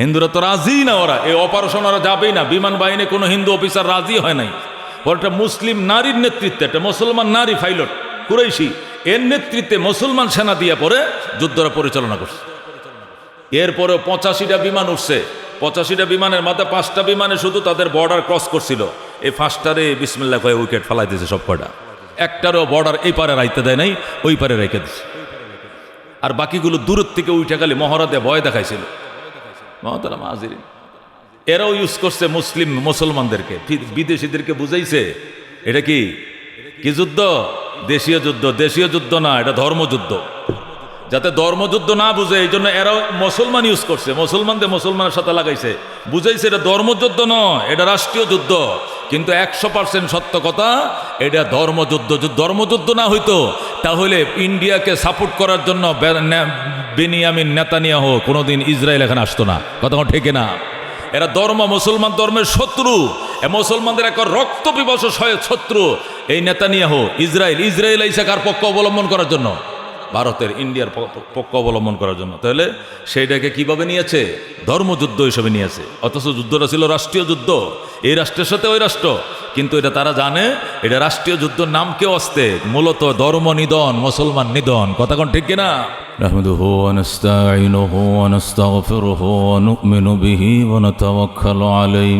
হিন্দুরা তো রাজি না ওরা, এই অপারেশন ওরা যাবেই না। বিমান বাহিনী কোনো হিন্দু অফিসার রাজি হয় নাই। একটা মুসলিম নারীর নেতৃত্বে, একটা মুসলমান নারী পাইলট কুরাইশি, এর নেতৃত্বে মুসলমান সেনা দিয়ে পরে যুদ্ধরা পরিচালনা করছে। এরপরেও পঁচাশিটা বিমান উঠছে। পঁচাশিটা বিমানের মাথায় পাঁচটা বিমানে শুধু তাদের বর্ডার ক্রস করছিল। এই ফার্স্টারে বিসমিল্লা কয়ে উইকেট ফেলাই দিয়েছে সব কয়টা। একটারও বর্ডার এই পারে রাইতে দেয় নাই, ওই পারে রেখে দিছে আর বাকিগুলো দূরের থেকে উঠে খালি মহড়া ভয় দেখাইছিল। মহতারাম হাজিরিন এরাও ইউজ করছে মুসলিম মুসলমানদেরকে বিদেশিদেরকে বুঝাইছে, এটা কি? কি যুদ্ধ? দেশীয় যুদ্ধ দেশীয় যুদ্ধ না, এটা ধর্মযুদ্ধ। যাতে ধর্মযুদ্ধ না বুঝে, এই জন্য এরাও মুসলমান ইউজ করছে, মুসলমানদের মুসলমানের সাথে লাগাইছে। বুঝাইছে এটা ধর্মযুদ্ধ নয়, এটা রাষ্ট্রীয় যুদ্ধ। কিন্তু একশো পার্সেন্ট সত্য কথা, এটা ধর্মযুদ্ধ। যদি ধর্মযুদ্ধ না হইতো, তাহলে ইন্ডিয়াকে সাপোর্ট করার জন্য বেনিয়ামিন নেতানিয়াহ কোনোদিন ইসরায়েল এখানে আসতো না। কথা ঠেকে না এরা ধর্ম, মুসলমান ধর্মের শত্রু। মুসলমানদের এক রক্ত হয় শত্রু। এই নেতানিয়াহ, ইসরায়েল ইসরায়েল আইসা কার পক্ষ অবলম্বন করার জন্য? ভারতের ইন্ডিয়ার প- প- পক্ষ অবলম্বন করার জন্য তাহলে সেইটাকে কিভাবে নিয়েছে ধর্মযুদ্ধ হিসেবে নিয়েছে অথচ যুদ্ধটা ছিল রাষ্ট্রীয় যুদ্ধ এই রাষ্ট্রের সাথে ওই রাষ্ট্র কিন্তু এটা তারা জানে এটা রাষ্ট্রীয় যুদ্ধর নাম কেউ আসতে মূলত ধর্ম নিধন মুসলমান নিধন কথা কোন ঠিক কিনা نحمده ونستعينه ونستغفره ونؤمن به ونتوكل عليه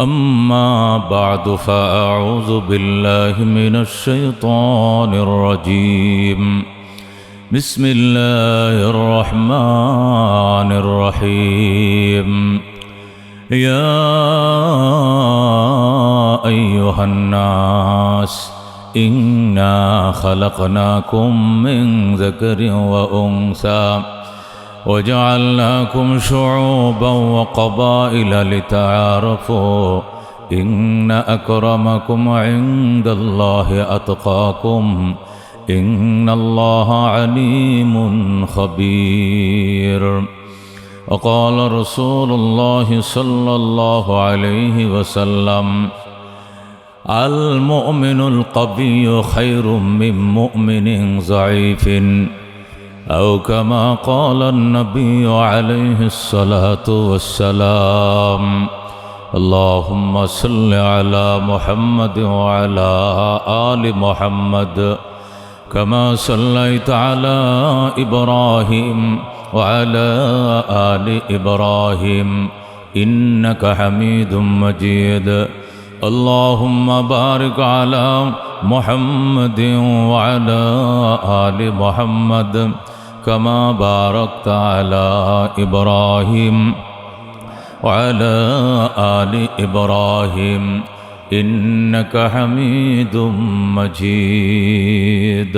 أما بعد فأعوذ بالله من الشيطان الرجيم. بسم الله الرحمن الرحيم. يا أيها الناس إنا خلقناكم من ذكر وأنثى. وجعلناكم شعوبا وقبائل لتعارفوا إن أكرمكم عند الله أتقاكم إن الله عليم خبير. وقال رسول الله صلى الله عليه وسلم المؤمن القوي خير من مؤمن ضعيف. أو كما قال النبي عليه الصلاة والسلام اللهم صل على محمد وعلى آل محمد كما صليت على إبراهيم وعلى آل إبراهيم إنك حميد مجيد. اللهم بارك على محمد وعلى آل محمد كما باركت على إبراهيم وعلى آل إبراهيم إنك حميد مجيد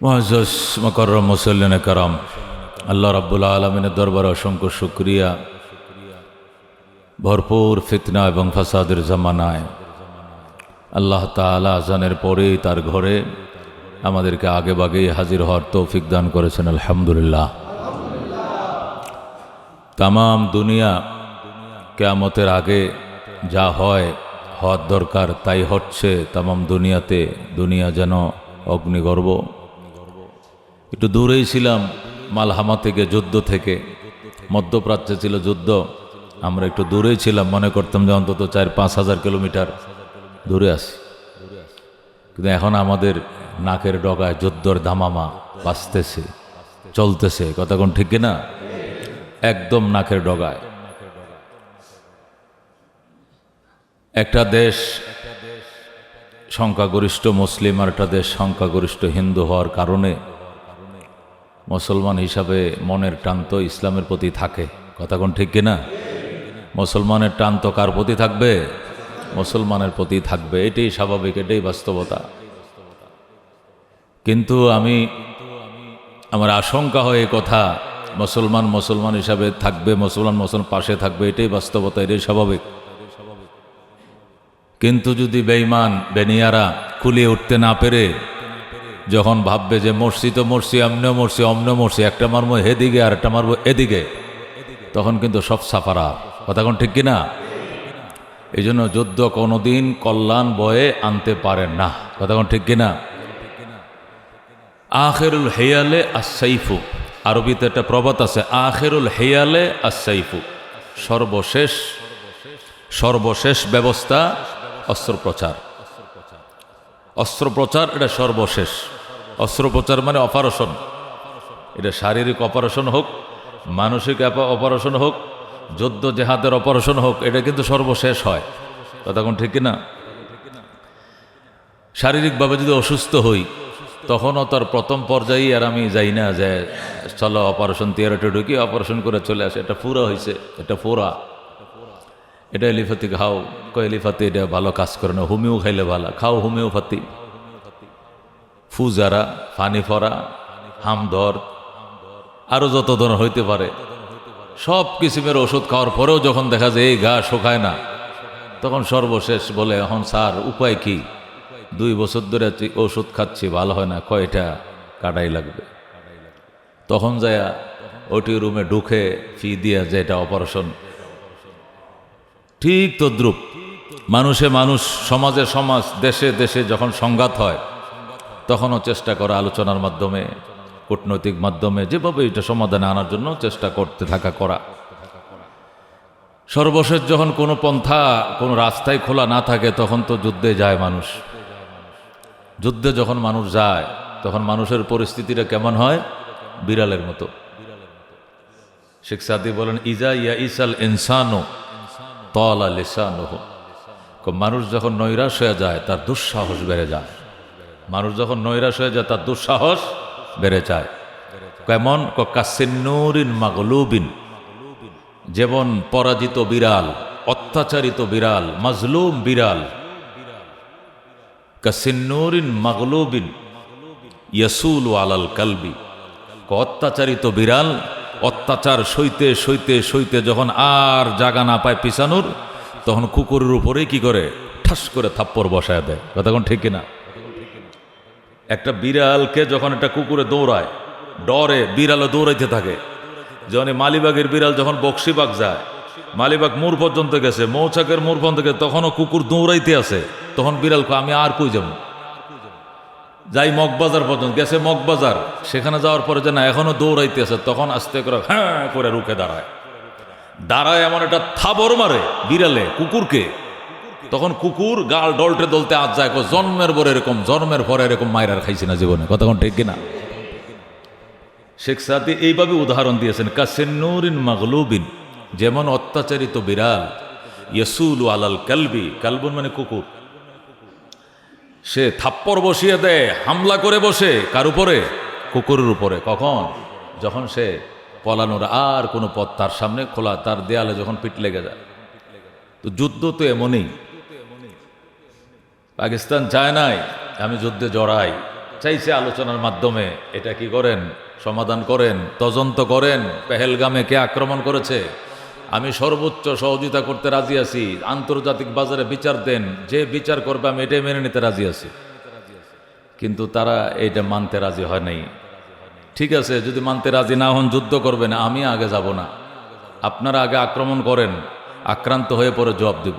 মহাজস মকরম মুসল্লিন কারাম আল্লাহ রাব্বুল আলমিনের দরবার অসংখ্য শুক্রিয়া ভরপুর ফিতনা এবং ফাসাদের জামানায় আল্লাহ তালা আজানের পরেই তার ঘরে আমাদেরকে আগে বাগেই হাজির হওয়ার তৌফিক দান করেছেন, আলহামদুলিল্লাহ। তামাম দুনিয়া কেয়ামতের আগে যা হয়, হওয়ার দরকার তাই হচ্ছে, তামাম দুনিয়াতে দুনিয়া যেন অগ্নিগর্ব একটু দূরেই ছিলাম, মালহামা থেকে, যুদ্ধ থেকে। মধ্যপ্রাচ্যে ছিল যুদ্ধ, আমরা একটু দূরেই ছিলাম, মনে করতাম যে অন্তত চার পাঁচ হাজার কিলোমিটার দূরে আছি। কিন্তু এখন আমাদের নাকের ডগায় যুদ্ধর ধামামা বাঁচতেছে চলতেছে। কথা কোন ঠিক না একদম নাকের ডগায়। একটা দেশ সংখ্যাগরিষ্ঠ মুসলিম আর একটা দেশ সংখ্যাগরিষ্ঠ হিন্দু হওয়ার কারণে মুসলমান হিসাবে মনের টান তো ইসলামের প্রতি থাকে। কথা কোন ঠিক কিনা? মুসলমানের টান তো কার প্রতি থাকবে? মুসলমানের প্রতি থাকবে। এটাই স্বাভাবিক, এটাই বাস্তবতা। কিন্তু আমি, আমার আশঙ্কা হয় কথা, মুসলমান মুসলমান হিসাবে থাকবে, মুসলমান মুসলমান পাশে থাকবে, এটাই বাস্তবতা, এটাই স্বাভাবিক। কিন্তু যদি বেঈমান, বেনিয়ারা কুলিয়ে উঠতে না পেরে, যখন ভাববে যে মরছি তো মরছি অমনেও মরছি অমনেও মরছি, একটা মারবো হেদিকে আর একটা মারবো এদিকে, তখন কিন্তু সব সাফারা। কথা কোন ঠিক কিনা? এই জন্য যুদ্ধ কোনোদিন কল্যাণ বয়ে আনতে পারেন না। কথা কোন ঠিক কিনা? আখেরুল হেয়ালে আসাইফু আরবিতে একটা প্রবাদ আছে, আখেরুল হেয়ালে আসাইফু সর্বশেষ সর্বশেষ ব্যবস্থা অস্ত্রোপচার। অস্ত্রোপচার এটা সর্বশেষ। অস্ত্রোপচার মানে অপারেশন। এটা শারীরিক অপারেশন হোক, মানসিক অপ- অপারেশন হোক, যুদ্ধ জেহাদের অপারেশন হোক, এটা কিন্তু সর্বশেষ হয়। কোন ঠিক না শারীরিকভাবে যদি অসুস্থ হই তখনও তার প্রথম পর্যায়ে আর আমি যাই না যে চলো অপারেশন থিয়েটারে ঢুকি অপারেশন করে চলে আসে। এটা পুরা হয়েছে এটা পুরা এটা এলিফাতি খাও। কয় এলিফাতি, এটা ভালো কাজ করে না। হোমিও খাইলে ভালো। খাও হোমিওপ্যাথি। ফুজারা ফানি ফরা হামধর আরও যত ধরনের হইতে পারে। সব কিসিমের ওষুধ খাওয়ার পরেও যখন দেখা যায়, এই গা শোকায় না, তখন সর্বশেষ বলে, এখন স্যার, উপায় কি? দুই বছর ধরে ওষুধ খাচ্ছি, ভালো হয় না, কয়টা কাটাই লাগবে? তখন যায় ওটি রুমে ঢুকে ফি দিয়ে যে এটা অপারেশন। ঠিক তদ্রুপ, মানুষে মানুষ, সমাজে সমাজ, দেশে দেশে যখন সংঘাত হয়, তখনও চেষ্টা করা আলোচনার মাধ্যমে, কূটনৈতিক মাধ্যমে, যেভাবে এটা সমাধানে আনার জন্য চেষ্টা করতে থাকা করা। সর্বশেষ যখন কোনো পন্থা, কোনো রাস্তায় খোলা না থাকে, তখন তো যুদ্ধে যায় মানুষ। যুদ্ধে যখন মানুষ যায়, তখন মানুষের পরিস্থিতিটা কেমন হয়? বিড়ালের মতো। শেখ সাদি বলেন, ইজা ইয়া ইসাল ইনসানো তলা লিসানুহ। মানুষ যখন নৈরাশ হয়ে যায়, তার দুঃসাহস বেড়ে যায়। মানুষ যখন নৈরাশ হয়ে যায়, তার দুঃসাহস বেড়ে যায়। কেমন? কাসিন্নুরিন মাগলুবিন। যেমন পরাজিত বিড়াল, অত্যাচারিত বিড়াল, মাজলুম বিড়াল কাসিন্নুরিন মাগলুবিন ইয়াসুল আলাল কালবি অত্যাচারিত বিড়াল অত্যাচার সইতে সইতে সইতে যখন আর জাগা না পায় পিছানোর তখন কুকুরের উপরেই কি করে ঠাস করে থাপ্পড় বসায় দেয় কথা ঠিক কিনা একটা বিড়ালকে যখন একটা কুকুরে দৌড়ায় ডরে বিড়ালও দৌড়াইতে থাকে যখন মালিবাগের বিড়াল যখন বক্সিবাগ যায় মালিবাগ মোড় পর্যন্ত গেছে, মৌচাকের মোড় পর্যন্ত গেছে, তখনও কুকুর দৌড়াইতে আছে। তখন বিড়াল আমি আর কই যাব? যাই মগবাজার পর্যন্ত গেছে, মগবাজার। সেখানে যাওয়ার পরে যে না এখনও দৌড়াইতে আছে, তখন আস্তে করে হ্যাঁ করে রুখে দাঁড়ায়। দাঁড়ায় এমন একটা থাবর মারে বিড়ালে, কুকুরকে। তখন কুকুর গাল ডলটে দলতে আজ যায় জন্মের পরে এরকম, জন্মের পরে এরকম মায়ের খাইছি না জীবনে। কতক্ষণ ঠিক কিনা? শেখ সাদি এইভাবে উদাহরণ দিয়েছেন কাসেন্নুরিন মাগলুবিন। যেমন অত্যাচারিত বিড়াল, ইয়াসুল আলাল কালবি, কালবুন মানে কুকুর। সে থাপ্পড় বসিয়ে দেয়, হামলা করে বসে, কার উপরে? কুকুরের উপরে। কখন? যখন সে পলানোর আর কোনো পথ তার সামনে খোলা, তার দেয়ালে যখন পিট লেগে যায়। তো যুদ্ধ তো এমনই। পাকিস্তান চায় নাই, আমি যুদ্ধে জড়াই। চাইছে আলোচনার মাধ্যমে, এটা কি করেন? সমাধান করেন? তদন্ত করেন? পেহেলগামে কে আক্রমণ করেছে? আমি সর্বোচ্চ সহযোগিতা করতে রাজি আছি। আন্তর্জাতিক বাজারে বিচার দেন। যে বিচার করবে, আমি এটাই মেনে নিতে রাজি আছি। কিন্তু তারা এটা মানতে রাজি হয় নাই। ঠিক আছে, যদি মানতে রাজি না হন, যুদ্ধ করবেন। আমি আগে যাব না। আপনারা আগে আক্রমণ করেন। আক্রান্ত হয়ে পরে জবাব দেব।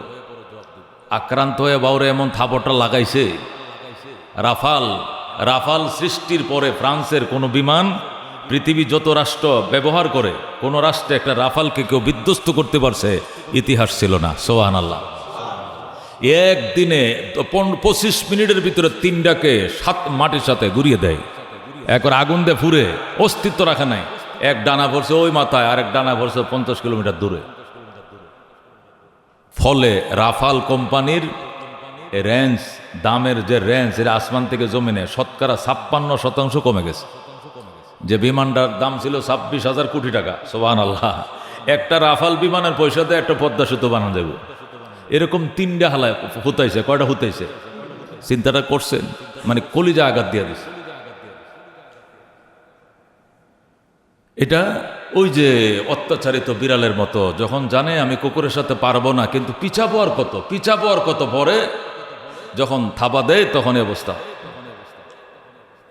আক্রান্ত হয়ে বাউরে এমন থাপড়টা লাগাইছে। রাফাল রাফাল সৃষ্টির পরে ফ্রান্সের কোনো বিমান পৃথিবী যত রাষ্ট্র ব্যবহার করে, কোনো রাষ্ট্রে একটা রাফালকে কেউ বিধ্বস্ত করতে পারছে, ইতিহাস ছিল না। সোহান আল্লাহ একদিনে পঁচিশ মিনিটের ভিতরে তিনটাকে সাত মাটির সাথে ঘুরিয়ে দেয়। একবার আগুন দিয়ে ফুরে অস্তিত্ব রাখা নাই। এক ডানা ভরছে ওই মাথায় আর এক ডানা ভরছে পঞ্চাশ কিলোমিটার দূরে। ফলে রাফাল কোম্পানির রেঞ্জ দামের যে রেঞ্জ এটা আসমান থেকে জমিনে শতকরা ছাপ্পান্ন শতাংশ কমে গেছে। যে বিমানটার দাম ছিল ছাব্বিশ হাজার কোটি টাকা সোহান আল্লাহ একটা রাফাল বিমানের পয়সা দিয়ে একটা পদ্মা সেতু বানানো যাবে। এরকম তিনটা হালায় হুতাইছে, কয়টা হুতাইছে? চিন্তাটা করছেন? মানে কলিজা আঘাত দিয়ে দিছে। এটা ওই যে অত্যাচারিত বিড়ালের মতো, যখন জানে আমি কুকুরের সাথে পারব না, কিন্তু পিছাবো আর কত, পিছাবো আর কত পরে যখন থাবা দেয় তখন অবস্থা।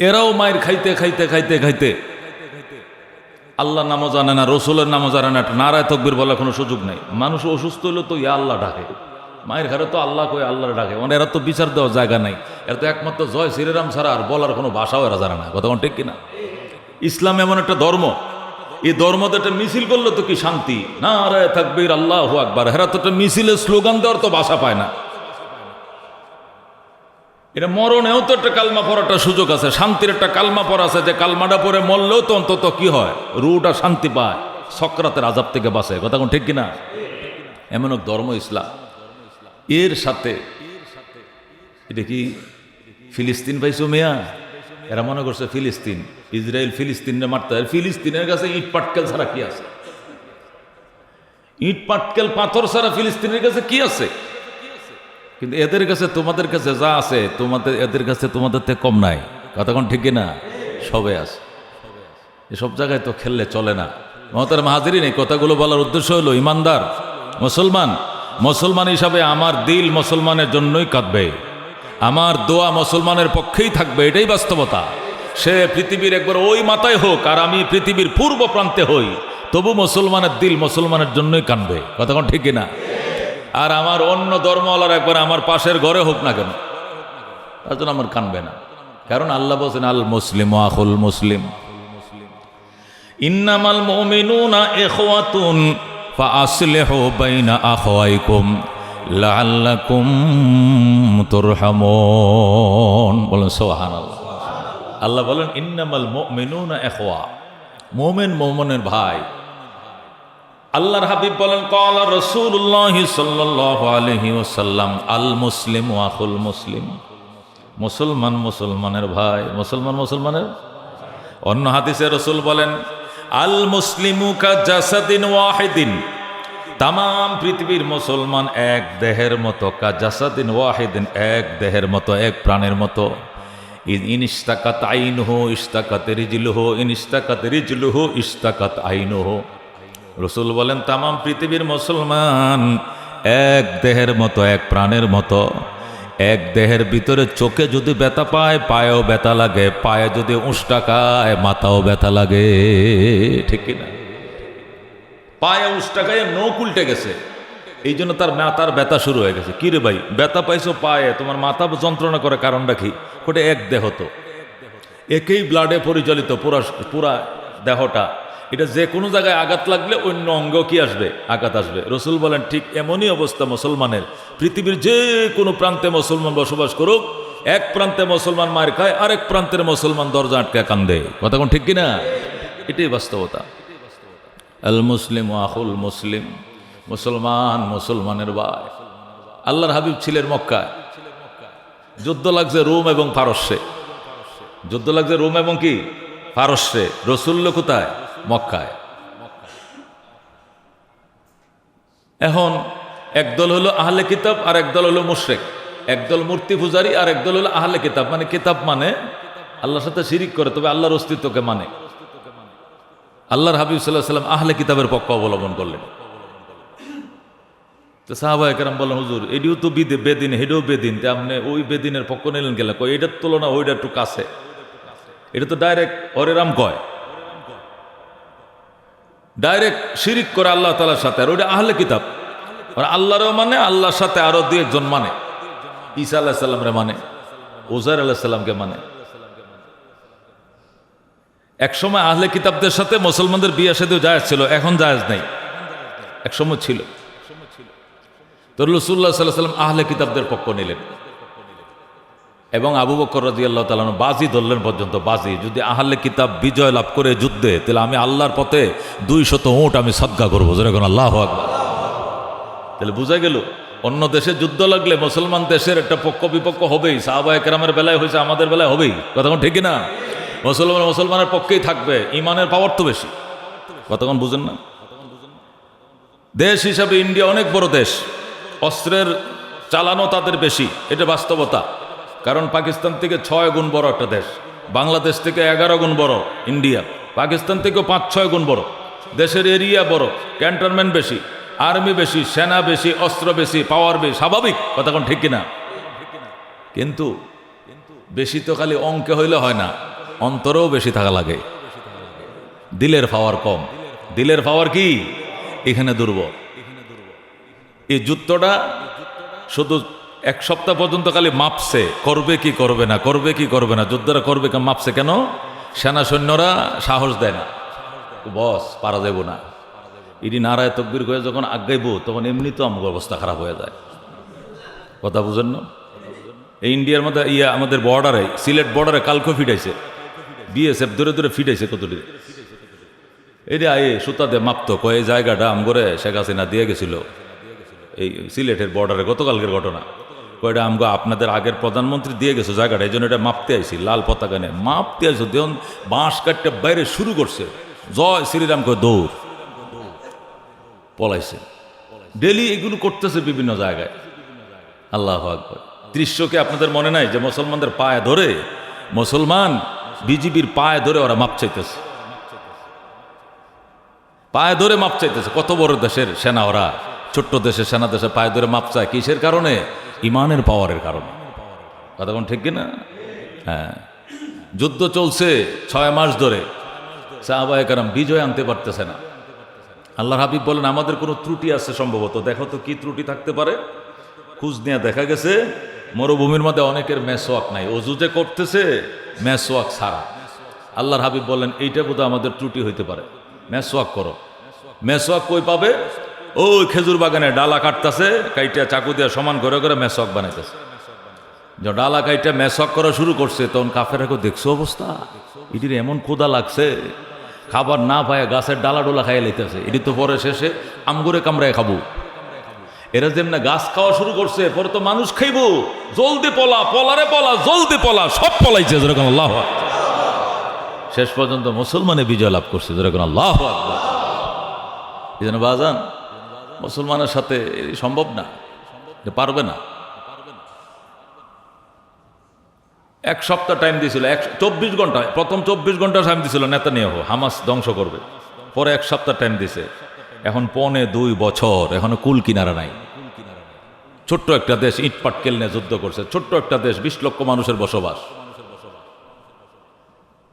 এরাও মায়ের খাইতে খাইতে খাইতে খাইতে। আল্লাহ নামও জানে না, রসুলের নামও জানে না নারায় তকবির বলার কোনো সুযোগ নেই। মানুষ অসুস্থ হইলে তো ইয়া আল্লাহ ডাকে। মায়ের ঘরে তো আল্লাহ কই আল্লাহ ডাকে। মানে এরা তো বিচার দেওয়ার জায়গা নাই। এরা তো একমাত্র জয় শ্রীরাম ছাড়া আর বলার কোনো ভাষাও এরা জানে না। কোন ঠিক কিনা? ইসলাম এমন একটা ধর্ম। এই ধর্মতে একটা মিছিল করলে তো কি শান্তি? না রে থাকবে আল্লাহ আকবার। হেরা তো একটা মিছিলের স্লোগান দেওয়ার তো ভাষা পায় না। এটা মরণেও তো একটা কালমা পড়াটা সুযোগ আছে, শান্তির একটা কালমা পড়া আছে যে কালমাটা পরে মরলেও তো অন্তত কি হয়? রুটা শান্তি পায়, সক্রাতের আজাব থেকে বাঁচে, কথা কোন ঠিক কিনা? এমন এক ধর্ম ইসলাম। এর সাথে, এটা কি ফিলিস্তিন পাইছো মেয়া? এরা মনে করছে ফিলিস্তিন, ইসরায়েল ফিলিস্তিনে মারতে হয়। ফিলিস্তিনের কাছে ইট পাটকেল ছাড়া কি আছে? ইট পাটকেল পাথর ছাড়া ফিলিস্তিনের কাছে কি আছে? কিন্তু এদের কাছে তোমাদের কাছে যা আছে, তোমাদের, এদের কাছে তোমাদের থেকে কম নাই। কতক্ষণ ঠিক না সবে আছে। এসব জায়গায় তো খেললে চলে না। মমতার মাহাজিরি নেই। কথাগুলো বলার উদ্দেশ্য হলো, ইমানদার, মুসলমান মুসলমান হিসাবে আমার দিল মুসলমানের জন্যই কাঁদবে। আমার দোয়া মুসলমানের পক্ষেই থাকবে, এটাই বাস্তবতা। সে পৃথিবীর একবার ওই মাথায় হোক, আর আমি পৃথিবীর পূর্ব প্রান্তে হই, তবু মুসলমানের দিল মুসলমানের জন্যই কানবে কতক্ষণ ঠিক না আর আমার অন্য ধর্মওয়ালার একবার আমার পাশের ঘরে হোক না কেন, তার জন্য আমার কানবে না। কারণ আল্লাহ বলছেন, আল মুসলিম আহুল মুসলিম। ইন্নামাল মুমিনুনা ইখওয়াতুন ফাআসলিহু বাইনা আখওয়াইকুম লাআল্লাকুম তুরহামুন। বলেন, সুবহানাল্লাহ। আল্লাহ বলেন, ইন্নামাল মুমিনুনা ইখওয়া। মুমিন মুমিনের ভাই। আল্লাহর হাবিব বলেন, কলা রসুল্লাহ সাল্লাহ আলহি ওসাল্লাম আল মুসলিম ওয়াকুল মুসলিম। মুসলমান মুসলমানের ভাই, মুসলমান মুসলমানের? অন্য হাদিসে রসুল বলেন আল মুসলিমু কা জাসাদিন ওয়াহিদিন। তাম পৃথিবীর মুসলমান এক দেহের মতো কা জাসাদিন ওয়াহিদিন, এক দেহের মতো, এক প্রাণের মতো। ইন ইনিস্তাকাত আইনহো ইস্তাকাত রিজলুহো ইনিস্তাকাত রিজলুহো ইস্তাকাত আইনহো। রসুল বলেন তাম পৃথিবীর মুসলমান এক দেহের মতো, এক প্রাণের মতো। এক দেহের ভিতরে চোখে যদি ব্যথা পায়, পায়েও ব্যথা লাগে। পায়ে যদি উষ্টা খায় মাথাও ব্যথা লাগে। ঠিক কিনা? পায়ে উষ্টা খায় নখ উল্টে গেছে। এই জন্য তার মাথার ব্যথা শুরু হয়ে গেছে। কিরে ভাই, ব্যথা পাইছো পায়ে? তোমার মাথা যন্ত্রণা করে কারণটা কি? ওটা এক দেহ তো। একেই ব্লাডে পরিচালিত পুরা পুরা দেহটা। এটা যে কোনো জায়গায় আঘাত লাগলে অন্য অঙ্গ কি আসবে? আঘাত আসবে। রসুল বলেন, ঠিক এমনই অবস্থা মুসলমানের। পৃথিবীর যে কোনো প্রান্তে মুসলমান বসবাস করুক, এক প্রান্তে মুসলমান মার খায়, আরেক প্রান্তের মুসলমান দরজা আটকে কান্দে। কথা কোন ঠিক কিনা? এটাই বাস্তবতা। আল মুসলিম আহুল মুসলিম, মুসলমান মুসলমানের ভাই। আল্লাহর হাবিব ছিলেন মক্কায়। যুদ্ধ লাগছে রোম এবং পারস্যে যুদ্ধ লাগছে রোম এবং কি? পারস্যে রসুল্ল কোথায়? মক্কায়। এখন একদল হলো আহলে কিতাব, আর একদল হলো মুশ্রেক। একদল মূর্তি পূজারী, আর একদল হলো আহলে কিতাব। মানে কিতাব মানে আল্লাহর সাথে শিরিক করে, তবে আল্লাহর অস্তিত্বকে মানে। আল্লাহর হাবিব সাল্লাহ সাল্লাম আহলে কিতাবের পক্ষ অবলম্বন করলেন। তো সাহাবা একরাম বলেন হুজুর, এটিও তো বিদে, বেদিন, হেডেও বেদিন। তে আপনি ওই বেদিনের পক্ষ নিলেন গেলে কয় এটার তুলনা, ওইটা একটু কাছে। এটা তো ডাইরেক্ট হরে রাম কয়। ডাইরেক্ট শিরিক করে আল্লাহ তালার সাথে, আর ওইটা আহলে কিতাব। আর আল্লাহরও মানে আল্লাহর সাথে আরও দুই একজন মানে। ঈসা আল্লাহ সাল্লামরে মানে ওজার আল্লাহ সাল্লামকে মানে। একসময় আহলে কিতাবদের সাথে মুসলমানদের বিয়ে সাথেও জায়েজ ছিল, এখন জায়েজ নেই। একসময় ছিল। তো রসুল্লাহ সাল্লাহ সাল্লাম আহলে কিতাবদের পক্ষ নিলেন। এবং আবু বকর রাজি আল্লাহ তালন বাজি ধরলেন পর্যন্ত, বাজি, যদি আহলে কিতাব বিজয় লাভ করে যুদ্ধে, তাহলে আমি আল্লাহর পথে দুই শত উঁট আমি সদ্গা করব যেরকম আল্লাহ তাহলে বোঝা গেল, অন্য দেশে যুদ্ধ লাগলে মুসলমান দেশের একটা পক্ষ বিপক্ষ হবেই সাহাবা একরামের বেলায় হয়েছে, আমাদের বেলায় হবেই কতক্ষণ ঠিক না মুসলমান মুসলমানের পক্ষেই থাকবে, ইমানের পাওয়ার তো বেশি। কতক্ষণ বুঝেন না? দেশ হিসাবে ইন্ডিয়া অনেক বড় দেশ, অস্ত্রের চালানো তাদের বেশি, এটা বাস্তবতা। কারণ পাকিস্তান থেকে ছয় গুণ বড় একটা দেশ। বাংলাদেশ থেকে এগারো গুণ বড়, ইন্ডিয়া। পাকিস্তান থেকেও পাঁচ, ছয় গুণ বড়। দেশের এরিয়া বড়, ক্যান্টনমেন্ট বেশি, আর্মি বেশি, সেনা বেশি, অস্ত্র বেশি, পাওয়ার বেশি, স্বাভাবিক, কথা কোন ঠিক কিনা? কিন্তু বেশি তো খালি অঙ্কে হইলে হয় না, অন্তরেও বেশি থাকা লাগে। দিলের পাওয়ার কম। দিলের পাওয়ার কি? এখানে দুর্বল। এই যুদ্ধটা শুধু এক সপ্তাহ পর্যন্ত খালি মাপছে, করবে কি করবে না, করবে কি করবে না, যোদ্ধারা করবে কি, মাপছে কেন? সেনা সৈন্যরা সাহস দেয় না। বস, পারা যাব না। ইডি নারায় তকবির হয়ে যখন আগাইব তখন এমনি তো আমার অবস্থা খারাপ হয়ে যায়। কথা বুঝেন না? এই ইন্ডিয়ার মধ্যে ইয়া, আমাদের বর্ডারে সিলেট বর্ডারে কালকে ফিটাইছে। বিএসএফ ধরে ধরে ফিটাইছে কতটি? এটা আয়ে, সুতা দিয়ে মাপতো, কয়ে এই জায়গাটা আমগরে শেখ হাসিনা দিয়ে গেছিল। এই সিলেটের বর্ডারে গতকালকের ঘটনা। কয়টা আমগো আপনাদের আগের প্রধানমন্ত্রী দিয়ে গেছে জায়গাটা, এই জন্য এটা মাপতে আইছি, লাল পতাকা নিয়ে। মাপতে আইসো দেখুন, বাঁশ কাটতে বাইরে শুরু করছে। জয় শ্রীরাম কয় দৌড়। পলাইছে। ডেলি এগুলো করতেছে বিভিন্ন জায়গায়। আল্লাহ আকবর। দৃশ্যকে আপনাদের মনে নাই যে মুসলমানদের পায়ে ধরে, মুসলমান বিজিবির পায়ে ধরে ওরা মাপ চাইতেছে? পায়ে ধরে মাপ চাইতেছে। কত বড় দেশের সেনা ওরা? ছোট্ট দেশের সেনা দেশের পায়ে ধরে মাপ চায়। কিসের কারণে? ইমানের পাওয়ারের কারণে। কথা কোন ঠিক কিনা? হ্যাঁ। যুদ্ধ চলছে ছয় মাস ধরে। সাহাবায়ে কারাম বিজয় আনতে পারতেছে না। আল্লাহ হাবিব বলেন, আমাদের কোনো ত্রুটি আছে সম্ভবত। দেখো তো কি ত্রুটি থাকতে পারে। খুঁজ নিয়ে দেখা গেছে, মরুভূমির মধ্যে অনেকের মেসোয়াক নাই। অজু যে করতেছে মেসোয়াক ছাড়া। আল্লাহর হাবিব বলেন, এইটা বোধহয় আমাদের ত্রুটি হইতে পারে। মেসোয়াক করো। মেসোয়াক কই পাবে? ওই খেজুর বাগানে ডালা কাটতেছে, কাইটা চাকু দিয়ে সমান করে করে মেসোয়াক বানাইতেছে। যে ডালা কাইটা মেসওয়াক করা শুরু করছে, তখন কাফেরা কেউ দেখছ অবস্থা? এটির এমন ক্ষুদা লাগছে। খাবার না পায় গাছের ডালা ডোলা খাইয়ে লইতেছে। এটি তো পরে শেষে আমগুরে কামড়ায় খাব। এরা যেমন গাছ খাওয়া শুরু করছে পরে তো মানুষ খাইবো। জলদি পলা, পলারে পলা, জলদি পলা, সব পলাইছে যেরকম আল্লাহ শেষ পর্যন্ত মুসলমানে বিজয় লাভ করছে যেরকম আল্লাহ বাজান? মুসলমানের সাথে সম্ভব না পারবে না। এক সপ্তাহ টাইম দিয়েছিল, এক চব্বিশ ঘণ্টা, প্রথম চব্বিশ ঘণ্টা টাইম দিয়েছিল নেতা নিয়ে হামাস ধ্বংস করবে। পরে এক সপ্তাহ টাইম দিছে এখন পনে দুই বছর, এখনও কুল কিনারা নাই। ছোট্ট একটা দেশ ইট পাটকেল নিয়ে যুদ্ধ করছে, ছোট্ট একটা দেশ, বিশ লক্ষ মানুষের বসবাস।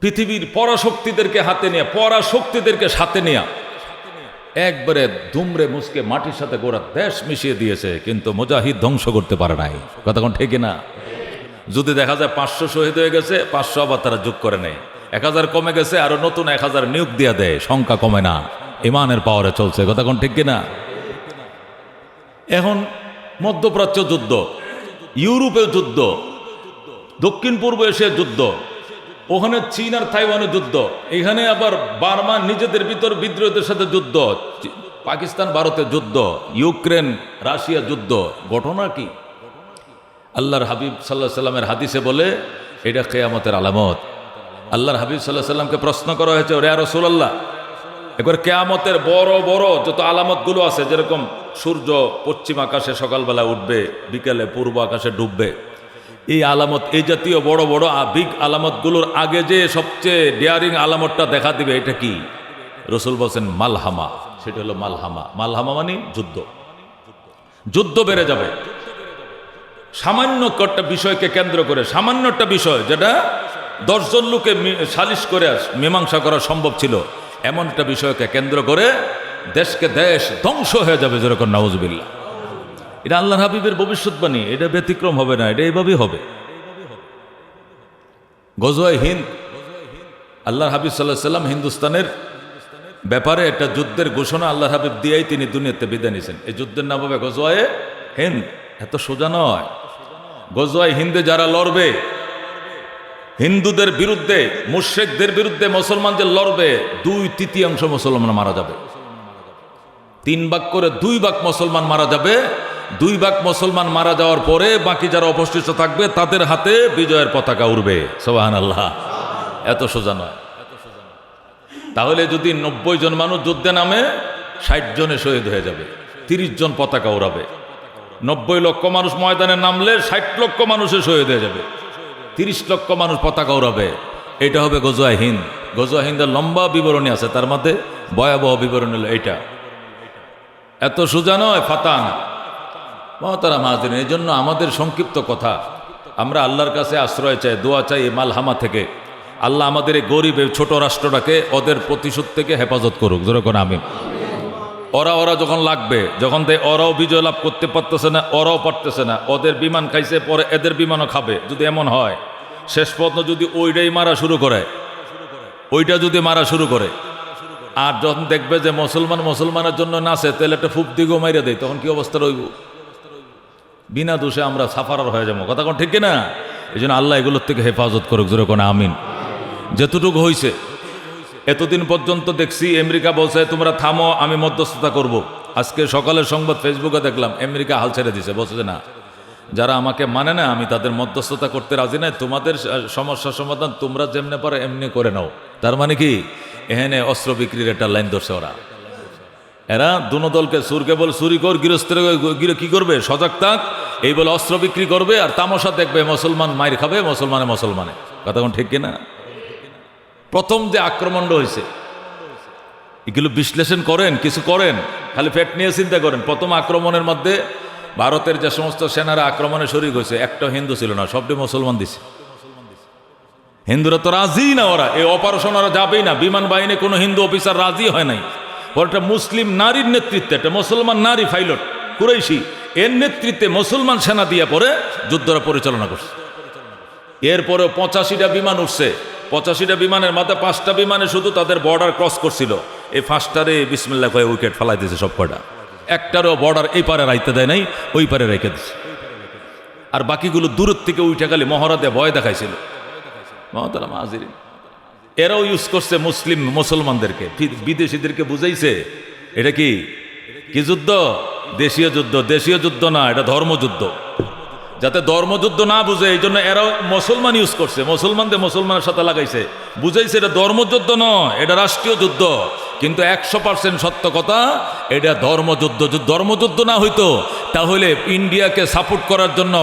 পৃথিবীর পরাশক্তিদেরকে হাতে নিয়ে, পরাশক্তিদেরকে সাথে নিয়ে একবারে দুমড়ে মুসকে মাটির সাথে গোড়া দেশ মিশিয়ে দিয়েছে, কিন্তু মুজাহিদ ধ্বংস করতে পারে নাই। কতক্ষণ ঠিক না যদি দেখা যায় পাঁচশো শহীদ হয়ে গেছে, পাঁচশো আবার তারা যোগ করে নেয়। এক হাজার কমে গেছে, আরও নতুন এক হাজার নিয়োগ দিয়ে দেয়। সংখ্যা কমে না। ইমানের পাওয়ারে চলছে কোন ঠিক কিনা? এখন মধ্যপ্রাচ্য যুদ্ধ ইউরোপের যুদ্ধ, দক্ষিণ পূর্ব এশিয়ার যুদ্ধ। ওখানে চীন আর তাইওয়ানের যুদ্ধ। এখানে আবার বার্মা নিজেদের ভিতর বিদ্রোহীদের সাথে যুদ্ধ। পাকিস্তান ভারতের যুদ্ধ। ইউক্রেন, রাশিয়া যুদ্ধ। ঘটনা কি? আল্লাহর হাবিব সাল্লাহ সাল্লামের হাদিসে বলে, এটা কেয়ামতের আলামত। আল্লাহর হাবিব সাল্লাহ সাল্লামকে প্রশ্ন করা হয়েছে রে রসুল্লাহ এবার কেয়ামতের বড় বড় যত আলামতগুলো আছে, যেরকম সূর্য পশ্চিম আকাশে সকালবেলা উঠবে, বিকেলে পূর্ব আকাশে ডুববে এই আলামত, এই জাতীয় বড় বড় আ- বিগ আলামতগুলোর আগে যে সবচেয়ে ডেয়ারিং আলামতটা দেখা দিবে, এটা কি? রসুল বলছেন, মালহামা। সেটা হলো মালহামা। মালহামা মানে যুদ্ধ। যুদ্ধ বেড়ে যাবে। সামান্য একটা বিষয়কে কেন্দ্র করে, সামান্য একটা বিষয় যেটা দশজন লোকে সালিশ করে মীমাংসা করা সম্ভব ছিল এমন একটা বিষয়কে কেন্দ্র করে দেশকে দেশ ধ্বংস হয়ে যাবে, যেরকম নওয়াজবিল্লা এটা আল্লাহ হাবিবের ভবিষ্যৎবাণী, এটা ব্যতিক্রম হবে না, এটা এইভাবেই হবে। গজওয়াই হিন্দ আল্লাহ হাবিব সাল্লাহ সাল্লাম হিন্দুস্তানের ব্যাপারে একটা যুদ্ধের ঘোষণা আল্লাহ হাবিব দিয়েই তিনি দুনিয়াতে বিদায় নিয়েছেন। এই যুদ্ধের নাম হবে গজওয়ায়ে হিন্দ। এত সোজা নয়। গজওয়াই হিন্দে যারা লড়বে, হিন্দুদের বিরুদ্ধে, মুশ্রেকদের বিরুদ্ধে মুসলমানদের লড়বে, দুই তৃতীয়াংশ মুসলমান মারা যাবে। তিন ভাগ করে দুই ভাগ মুসলমান মারা যাবে। দুই ভাগ মুসলমান মারা যাওয়ার পরে বাকি যারা অবশিষ্ট থাকবে, তাদের হাতে বিজয়ের পতাকা উড়বে। সোহান আল্লাহ এত সোজা নয়। তাহলে যদি নব্বই জন মানুষ যুদ্ধে নামে, ষাট জনে শহীদ হয়ে যাবে, তিরিশ জন পতাকা উড়াবে। নব্বই লক্ষ মানুষ ময়দানে নামলে ষাট লক্ষ মানুষের শহীদ হয়ে যাবে। তিরিশ লক্ষ মানুষ পতাকা উড়াবে। এটা হবে গজোয়া হিন্দ। গজোয়া হিন্দের লম্বা বিবরণী আছে, তার মধ্যে ভয়াবহ বিবরণী হলো এইটা। এত সোজা নয় ফাতা না। মহতারা মাহাদিন এই জন্য আমাদের সংক্ষিপ্ত কথা। আমরা আল্লাহর কাছে আশ্রয় চাই, দোয়া চাই এই মালহামা থেকে। আল্লাহ আমাদের এই গরিব, এই ছোট রাষ্ট্রটাকে ওদের প্রতিশোধ থেকে হেফাজত করুক। যেরকম আমি ওরা ওরা যখন লাগবে, যখন দেয় ওরাও বিজয় লাভ করতে পারতেছে না, ওরাও পারতেছে না, ওদের বিমান খাইছে পরে এদের বিমানও খাবে, যদি এমন হয়। শেষ পর্যন্ত যদি ওইটাই মারা শুরু করে, ওইটা যদি মারা শুরু করে, আর যখন দেখবে যে মুসলমান মুসলমানের জন্য নাচে, তাহলে একটা ফুপ দিগও মাইরে দেয়, তখন কি অবস্থা রইব? বিনা দোষে আমরা সাফারার হয়ে যাব। কথা কোন ঠিক না এই জন্য আল্লাহ এগুলোর থেকে হেফাজত করুক যেরকম আমিন। যেতটুকু হয়েছে এতদিন পর্যন্ত দেখছি আমেরিকা বলছে তোমরা থামো আমি মধ্যস্থতা করব। আজকে সকালের সংবাদ ফেসবুকে দেখলাম আমেরিকা হাল ছেড়ে দিছে। বলছে না যারা আমাকে মানে না আমি তাদের মধ্যস্থতা করতে রাজি নাই। তোমাদের আহ, সমস্যার সমাধান তোমরা যেমনে পারো এমনি করে নাও। তার মানে কি? এখানে অস্ত্র বিক্রির একটা লাইন ধরছে ওরা। এরা দুনো দলকে সুরকে বল সুরি কর গৃহস্থের গিরে কি করবে? সজাগ থাক। এই বলে অস্ত্র বিক্রি করবে আর তামাশা দেখবে মুসলমান মায়ের খাবে, মুসলমানে মুসলমানে। কথা কোন ঠিক কিনা? প্রথম যে আক্রমণটা হয়েছে এগুলো বিশ্লেষণ করেন, কিছু করেন, খালি ফ্যাট নিয়ে চিন্তা করেন। প্রথম আক্রমণের মধ্যে ভারতের যে সমস্ত সেনারা আক্রমণে শরিক হয়েছে একটা হিন্দু ছিল না, সবটি মুসলমান দিছে। হিন্দুরা তো রাজি না ওরা, এই অপারেশন ওরা যাবেই না। বিমান বাহিনী কোনো হিন্দু অফিসার রাজি হয় নাই। ওর মুসলিম নারীর নেতৃত্বে, একটা মুসলমান নারী পাইলট কুরাইশি। এর নেতৃত্বে মুসলমান সেনা দিয়ে পরে যুদ্ধরা পরিচালনা করছে। এরপরে পঁচাশিটা বিমান উঠছে। পঁচাশিটা বিমানের মাঝে পাঁচটা বিমানে শুধু তাদের বর্ডার ক্রস করছিল। এই ফার্স্টারে বিসমিল্লা কয়ে উইকেট ফেলাই দিয়েছে সব কয়টা। একটারও বর্ডার এই পারে রাইতে দেয় নাই, ওই পারে রেখে দিছে আর বাকিগুলো দূরের থেকে উঠে গেলে মহড়া ভয় দেখাইছিল। মহতারাম হাজির এরাও ইউজ করছে মুসলিম, মুসলমানদেরকে। বিদেশিদেরকে বুঝাইছে, এটা কি? কি যুদ্ধ? দেশীয় যুদ্ধ দেশীয় যুদ্ধ না, এটা ধর্মযুদ্ধ। যাতে ধর্মযুদ্ধ না বুঝে, এই জন্য এরাও মুসলমান ইউজ করছে। মুসলমানদের মুসলমানের সাথে লাগাইছে। বুঝাইছে এটা ধর্মযুদ্ধ নয়, এটা রাষ্ট্রীয় যুদ্ধ। কিন্তু একশো পার্সেন্ট সত্য কথা, এটা ধর্মযুদ্ধ। যদি ধর্মযুদ্ধ না হইতো, তাহলে ইন্ডিয়াকে সাপোর্ট করার জন্য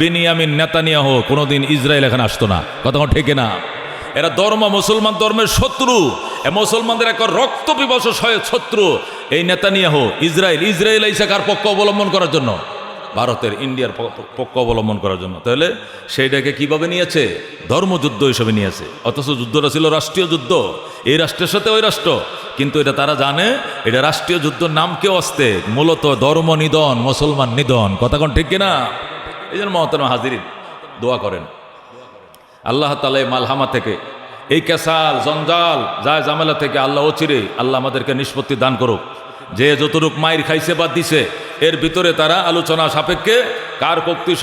বেনিয়ামিন নেতানিয়াহ কোনোদিন ইসরায়েল এখানে আসতো না। কথা ঠিক না এরা ধর্ম, মুসলমান ধর্মের শত্রু। মুসলমানদের এক রক্ত পিপাস শত্রু। এই নেতানিয়াহ, ইসরায়েল ইসরায়েল আইসা কার পক্ষ অবলম্বন করার জন্য। ভারতের, ইন্ডিয়ার পক্ষ অবলম্বন করার জন্য। তাহলে সেইটাকে কীভাবে নিয়েছে? ধর্মযুদ্ধ হিসেবে নিয়েছে। অথচ যুদ্ধটা ছিল রাষ্ট্রীয় যুদ্ধ। এই রাষ্ট্রের সাথে ওই রাষ্ট্র। কিন্তু এটা তারা জানে, এটা রাষ্ট্রীয় যুদ্ধর নাম কেউ আসতে। মূলত ধর্ম নিধন, মুসলমান নিধন। কথা কোন ঠিক কিনা? এই জন্য মহতরম হাজিরিন, দোয়া করেন। আল্লাহ তালা মালহামা থেকে। এই কেসাল জঞ্জাল যায় জামেলা থেকে আল্লাহ অচিরে আল্লাহ আমাদেরকে নিষ্পত্তি দান করুক। যে যতটুক মায়ের খাইছে বা দিছে, এর ভিতরে তারা আলোচনা সাপেক্ষে কার শক্তি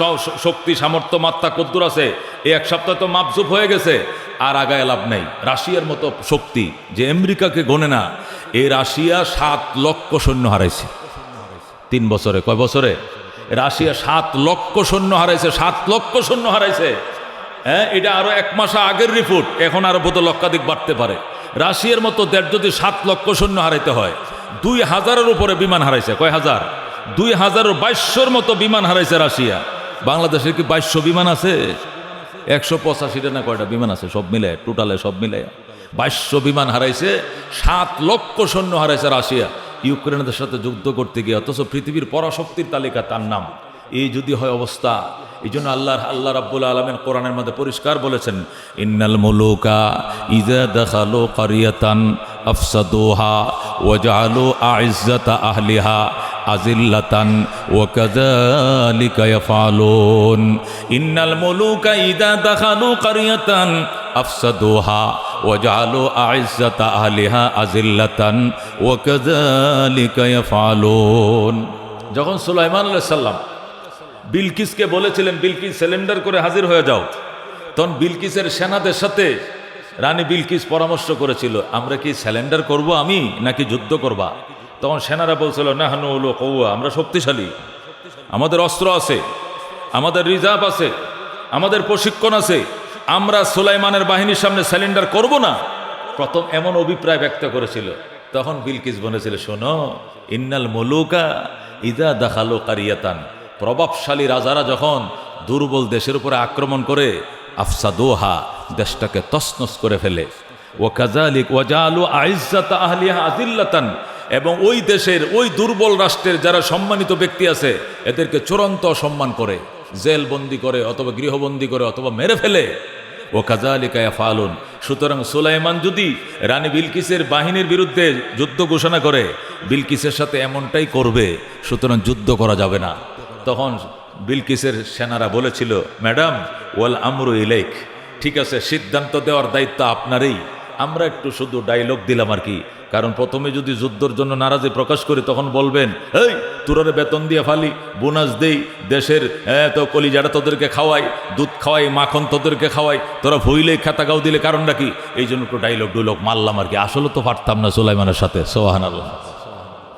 শক্তি, সামর্থ্য, মাত্রা কদ্দুর আছে, এই এক সপ্তাহ তো মাপজুপ হয়ে গেছে, আর আগায় লাভ নেই। রাশিয়ার মতো শক্তি যে আমেরিকাকে গনে না এই রাশিয়া সাত লক্ষ সৈন্য হারাইছে। তিন বছরে, কয় বছরে? রাশিয়া সাত লক্ষ সৈন্য হারাইছে, সাত লক্ষ সৈন্য হারাইছে। হ্যাঁ এটা আরও এক মাস আগের রিপোর্ট এখন আরও বোধ লক্ষাধিক বাড়তে পারে। রাশিয়ার মতো দেড় যদি সাত লক্ষ সৈন্য হারাইতে হয়, দুই হাজারের উপরে বিমান হারাইছে, কয় হাজার? দুই হাজারের বাইশশোর মতো বিমান হারাইছে রাশিয়া। বাংলাদেশের কি বাইশশো বিমান আছে? একশো পঁচাশিটা না কয়টা বিমান আছে? সব মিলে টোটালে সব মিলে বাইশশো বিমান হারাইছে, সাত লক্ষ সৈন্য হারাইছে রাশিয়া। ইউক্রেনের সাথে যুদ্ধ করতে গিয়ে অথচ পৃথিবীর পরাশক্তির তালিকা তার নাম। এই যদি হয় অবস্থা এই জন্য আল্লাহ আল্লাহ রাব্বুল আলমেন কোরআনের মধ্যে পরিষ্কার বলেছেন, ইন্নাল মুলুকা ইজা দেখাল কারিয়াতান আফসাদুহা ওয়াজালু আইজ্জাতা আহলিহা আজিল্লাতান ওয়াকাযালিকা ইয়াফআলুন। ইন্নাল মুলুকা ইদা দাখালু কারিয়াতান আফসাদুহা ওয়াজালু আইজ্জাতা আহলিহা আজিল্লাতান ওয়াকাযালিকা ইয়াফআলুন। যখন সুলাইমান আলাইহিস বিলকিসকে বলেছিলেন, বিলকিস, সিলিন্ডার করে হাজির হয়ে যাও। তখন বিলকিসের সেনাদের সাথে রানী বিলকিস পরামর্শ করেছিল, আমরা কি স্যালেন্ডার করব আমি, নাকি যুদ্ধ করবা? তখন সেনারা বলছিল না হানু হলো কৌয়া আমরা শক্তিশালী। আমাদের অস্ত্র আছে, আমাদের রিজার্ভ আছে, আমাদের প্রশিক্ষণ আছে। আমরা সুলাইমানের বাহিনীর সামনে স্যালেন্ডার করব না। প্রথম এমন অভিপ্রায় ব্যক্ত করেছিল। তখন বিলকিস বলেছিল, শোনো, ইন্নাল মলুকা ইদা দাখালো কারিয়াতান। প্রভাবশালী রাজারা যখন দুর্বল দেশের উপরে আক্রমণ করে, আফসাদোহা দেশটাকে তসনস করে ফেলে। ও কাজালিক ওয়াজালু আইজাত আহলিহা আদিল্লাতান এবং ওই দেশের ওই দুর্বল রাষ্ট্রের যারা সম্মানিত ব্যক্তি আছে, এদেরকে চূড়ান্ত অসম্মান করে জেল বন্দি করে, অথবা গৃহবন্দী করে, অথবা মেরে ফেলে। ও কাজালিকায়া ফালুন সুতরাং সুলাইমান যদি রানী বিলকিসের বাহিনীর বিরুদ্ধে যুদ্ধ ঘোষণা করে, বিলকিসের সাথে এমনটাই করবে, সুতরাং যুদ্ধ করা যাবে না। তখন বিলকিসের সেনারা বলেছিল, ম্যাডাম, ওয়াল আমরু ইলেক ঠিক আছে, সিদ্ধান্ত দেওয়ার দায়িত্ব আপনারই। আমরা একটু শুধু ডায়লগ দিলাম আর কি। কারণ প্রথমে যদি যুদ্ধর জন্য নারাজি প্রকাশ করি, তখন বলবেন, এই তোরারে বেতন দিয়ে ফালি, বোনাস দেই, দেশের তো কলিজাটা তোদেরকে খাওয়াই, দুধ খাওয়াই, মাখন তোদেরকে খাওয়াই, তোরা ভইলে খাতা গাও দিলে কারণটা কি? এই জন্য একটু ডাইলগ ডুলক মারলাম আর কি। আসলে তো পারতাম না সুলাইমানের সাথে সোহান আল্লাহ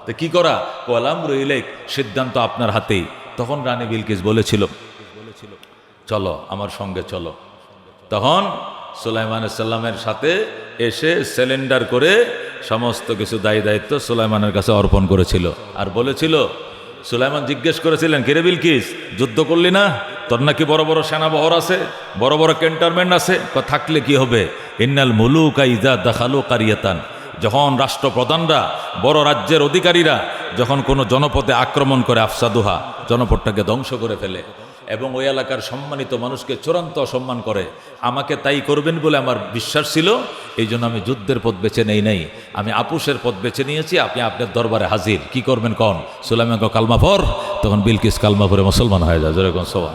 তো কি করা? কলাম রইলেক সিদ্ধান্ত আপনার হাতেই। তখন রানী বিলকিস বলেছিল, চলো, আমার সঙ্গে চলো। তখন সুলাইমান সাল্লামের সাথে এসে সিলিন্ডার করে সমস্ত কিছু দায়ী দায়িত্ব সুলাইমানের কাছে অর্পণ করেছিল। আর বলেছিল, সুলাইমান জিজ্ঞেস করেছিলেন কিরে বিলকিস, যুদ্ধ করলি না? তোর নাকি বড় বড় সেনাবহর আছে, বড় বড় ক্যান্টনমেন্ট আছে? থাকলে কি হবে? ইন্নাল মুলুকা ইজা দাখালু কারিয়াতান। যখন রাষ্ট্রপ্রধানরা, বড় রাজ্যের অধিকারীরা যখন কোনো জনপদে আক্রমণ করে আফসাদুহা, জনপদটাকে ধ্বংস করে ফেলে এবং ওই এলাকার সম্মানিত মানুষকে চূড়ান্ত অসম্মান করে, আমাকে তাই করবেন বলে আমার বিশ্বাস ছিল, এই জন্য আমি যুদ্ধের পথ বেছে নেই নাই। আমি আপুসের পথ বেছে নিয়েছি, আপনি আপনার দরবারে হাজির। কি করবেন কন? সুলাইমান কালমা পর তখন বিলকিস কালমা পরে মুসলমান হয়ে যায় যেরকম সোয়া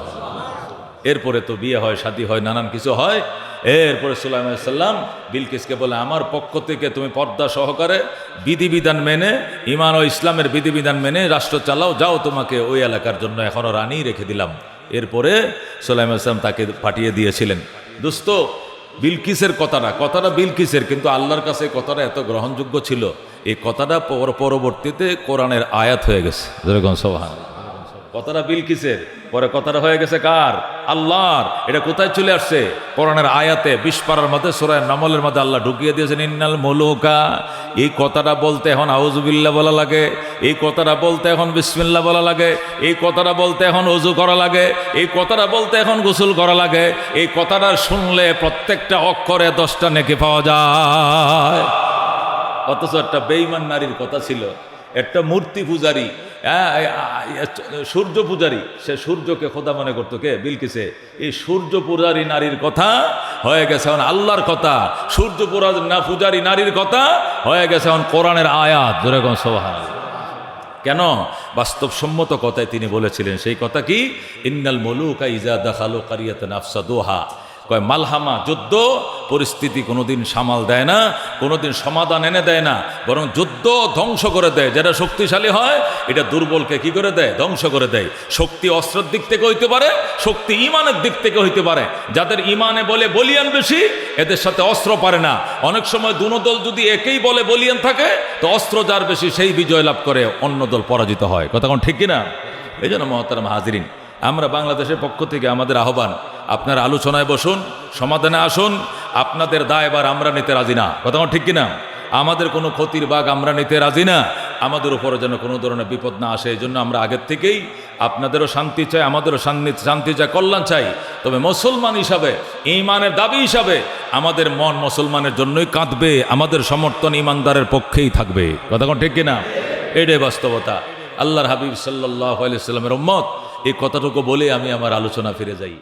এরপরে তো বিয়ে হয়, শাদী হয়, নানান কিছু হয় এরপরে সাল্লাম বিলকিসকে বলে, আমার পক্ষ থেকে তুমি পর্দা সহকারে বিধিবিধান মেনে ইমান ও ইসলামের বিধিবিধান মেনে রাষ্ট্র চালাও, যাও তোমাকে ওই এলাকার জন্য এখনও রানী রেখে দিলাম। এরপরে সুলাইমান ইসলাম তাকে পাঠিয়ে দিয়েছিলেন। দোস্ত, বিলকিসের কথাটা কথাটা বিলকিসের, কিন্তু আল্লাহর কাছে কথাটা এত গ্রহণযোগ্য ছিল। এই কথাটা পর- পরবর্তীতে কোরআনের আয়াত হয়ে গেছে। যেরকম সোহান। কথাটা বিলকিসের, পরে কথাটা হয়ে গেছে কার? আল্লাহর। এটা কোথায় চলে আসছে? কোরআনের আয়াতে বিস্পাড়ার মধ্যে, সোরায় নামলের মধ্যে আল্লাহ ঢুকিয়ে দিয়েছেন, ইন্নাল মলুকা। এই কথাটা বলতে এখন আউজুবিল্লা বলা লাগে। এই কথাটা বলতে এখন বিসমিল্লা বলা লাগে। এই কথাটা বলতে এখন অজু করা লাগে। এই কথাটা বলতে এখন গোসল করা লাগে। এই কথাটা শুনলে প্রত্যেকটা অক্ষরে দশটা নেকি পাওয়া যায়। অথচ একটা বেইমান নারীর কথা ছিল একটা মূর্তি পূজারী হ্যাঁ, সূর্য পূজারী। সে সূর্যকে খোদা মনে করতো কে? বিলকিসে। এই সূর্য পূজারী নারীর কথা হয়ে গেছে এখন আল্লাহর কথা। সূর্য না পূজারী নারীর কথা হয়ে গেছে এখন কোরআনের আয়াত। যেরকম সোহান কেন? বাস্তবসম্মত কথায় তিনি বলেছিলেন সেই কথা কি? ইন্নাল মলুকা ইজা দাখালো কারিয়াত নাফসা দোহা কয়, মালহামা যুদ্ধ, পরিস্থিতি কোনোদিন সামাল দেয় না, কোনোদিন সমাধান এনে দেয় না, বরং যুদ্ধ ধ্বংস করে দেয়। যেটা শক্তিশালী হয়, এটা দুর্বলকে কি করে দেয়? ধ্বংস করে দেয়। শক্তি অস্ত্রের দিক থেকে হইতে পারে, শক্তি ইমানের দিক থেকে হইতে পারে। যাদের ইমানে বলে বলিয়ান বেশি, এদের সাথে অস্ত্র পারে না। অনেক সময় দুনো দল যদি একেই বলে বলিয়ান থাকে, তো অস্ত্র যার বেশি সেই বিজয় লাভ করে অন্য দল পরাজিত হয়। কথা কোন ঠিক কিনা? এই জন্য মহতারাম হাজিরিন, আমরা বাংলাদেশের পক্ষ থেকে আমাদের আহ্বান আপনার আলোচনায় বসুন, সমাধানে আসুন, আপনাদের দায় এবার আমরা নিতে রাজি না। কথা ঠিক কিনা? আমাদের কোনো ক্ষতির বাঘ আমরা নিতে রাজি না। আমাদের উপরে যেন কোনো ধরনের বিপদ না আসে এই জন্য আমরা আগের থেকেই আপনাদেরও শান্তি চাই, আমাদেরও শান্তি চাই, কল্যাণ চাই। তবে মুসলমান হিসাবে ইমানের দাবি হিসাবে, আমাদের মন মুসলমানের জন্যই কাঁদবে, আমাদের সমর্থন ইমানদারের পক্ষেই থাকবে। কথা কোন ঠিক কিনা? এটাই বাস্তবতা। আল্লাহর হাবিব সাল্লাহ আলাইসাল্লামের উম্মত, এই কথাটুকু বলে আমি আমার আলোচনা ফিরে যাই।